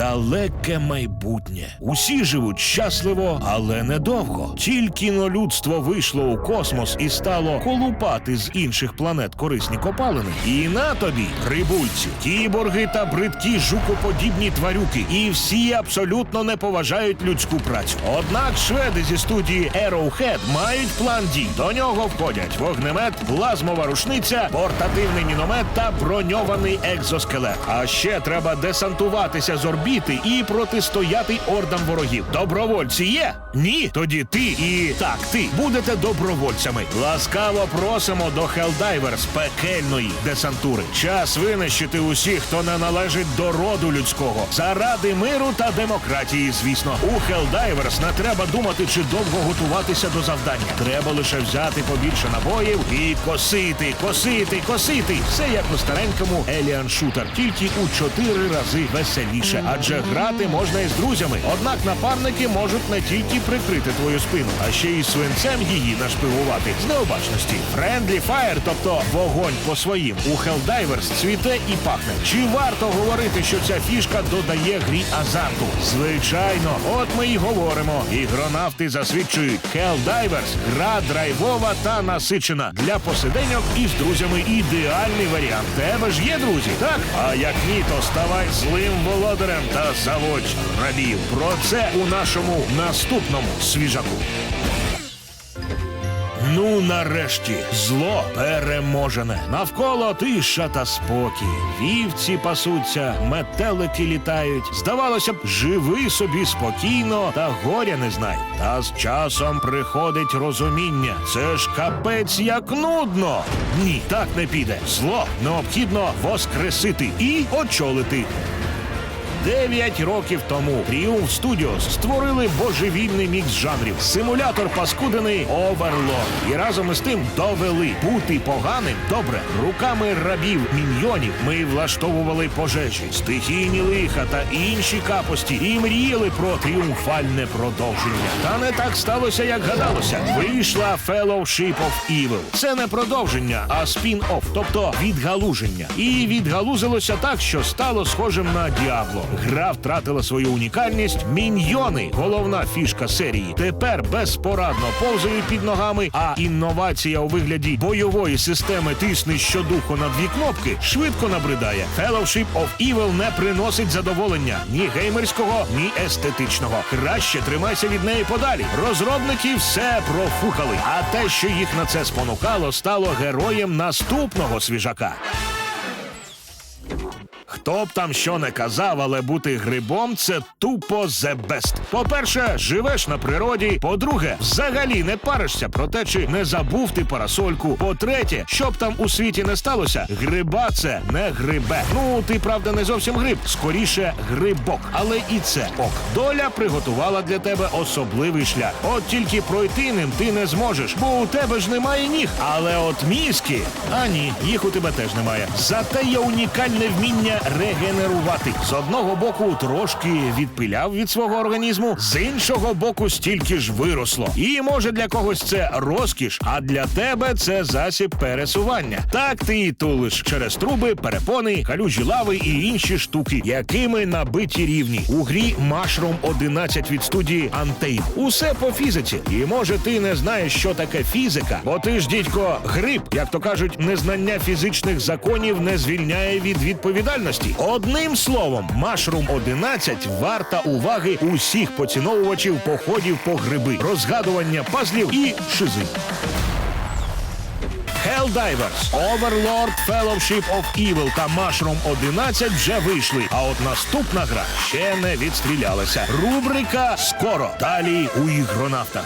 далеке майбутнє. Усі живуть щасливо, але недовго. Тільки но людство вийшло у космос і стало колупати з інших планет корисні копалини. І на тобі рибульці, кіборги та бридкі жукоподібні тварюки. І всі абсолютно не поважають людську працю. Однак шведи зі студії Arrowhead мають план дій. До нього входять вогнемет, плазмова рушниця, портативний міномет та броньований екзоскелет. А ще треба десантуватися з орбіти і протистояти ордам ворогів. Добровольці є? Ні. Тоді ти і так, ти будете добровольцями. Ласкаво просимо до Helldiver's пекельної десантури. Час винищити усіх, хто не належить до роду людського. Заради миру та демократії, звісно. У Helldiver's не треба думати, чи довго готуватися до завдання. Треба лише взяти побільше набоїв і косити, косити, косити. Все як у старенькому Alien Shooter, тільки у чотири рази веселіше. Адже грати можна із друзями. Однак напарники можуть не тільки прикрити твою спину, а ще й свинцем її нашпигувати з необачності. Friendly Fire, тобто вогонь по своїм, у Helldivers цвіте і пахне. Чи варто говорити, що ця фішка додає грі азарту? Звичайно, от ми й говоримо. Ігронавти засвідчують Helldivers – гра драйвова та насичена. Для посиденьок із друзями ідеальний варіант. Тебе ж є друзі, так? А як ні, то ставай злим володарем та заводь рабів. Про це у нашому наступному свіжаку. Ну, нарешті, зло переможене. Навколо тиша та спокій. Вівці пасуться, метелики літають. Здавалося б, живи собі спокійно та горя не знай. Та з часом приходить розуміння. Це ж капець як нудно. Ні, так не піде. Зло необхідно воскресити і очолити. Дев'ять років тому Triumph Studios створили божевільний мікс жанрів, симулятор паскудений Overlord. І разом із тим довели бути поганим добре. Руками рабів міньйонів ми влаштовували пожежі, стихійні лиха та інші капості і мріяли про тріумфальне продовження. Та не так сталося, як гадалося. Вийшла Fellowship of Evil. Це не продовження, а спін-офф, тобто відгалуження. І відгалузилося так, що стало схожим на Діабло. Гра втратила свою унікальність. Міньйони, головна фішка серії, тепер безпорадно повзають під ногами. А інновація у вигляді бойової системи тисни щодуху на дві кнопки швидко набридає. Fellowship of Evil не приносить задоволення ні геймерського, ні естетичного. Краще тримайся від неї подалі. Розробники все профукали. А те, що їх на це спонукало, стало героєм наступного свіжака. Хто б там що не казав, але бути грибом це тупо the best. По-перше, живеш на природі. По-друге, взагалі не паришся про те, чи не забув ти парасольку. По-третє, що б там у світі не сталося, гриба це не грибе. Ну, ти правда не зовсім гриб, скоріше грибок. Але і це ок. Доля приготувала для тебе особливий шлях. От тільки пройти ним ти не зможеш, бо у тебе ж немає ніг. Але от мізки, а ні, їх у тебе теж немає. Зате є унікальне вміння регенерувати. З одного боку трошки відпиляв від свого організму, з іншого боку стільки ж виросло. І може для когось це розкіш, а для тебе це засіб пересування. Так ти і тулиш через труби, перепони, калюжі лави і інші штуки, якими набиті рівні. У грі Mushroom 11 від студії Антейп. Усе по фізиці. І може ти не знаєш, що таке фізика, бо ти ж дідько гриб, як то кажуть, незнання фізичних законів не звільняє від відповідальності. Одним словом, Mushroom 11 варта уваги усіх поціновувачів походів по гриби, розгадування пазлів і шизи. Helldivers, Overlord, Fellowship of Evil та Mushroom 11 вже вийшли. А от наступна гра ще не відстрілялася. Рубрика скоро. Далі у ігронавтах.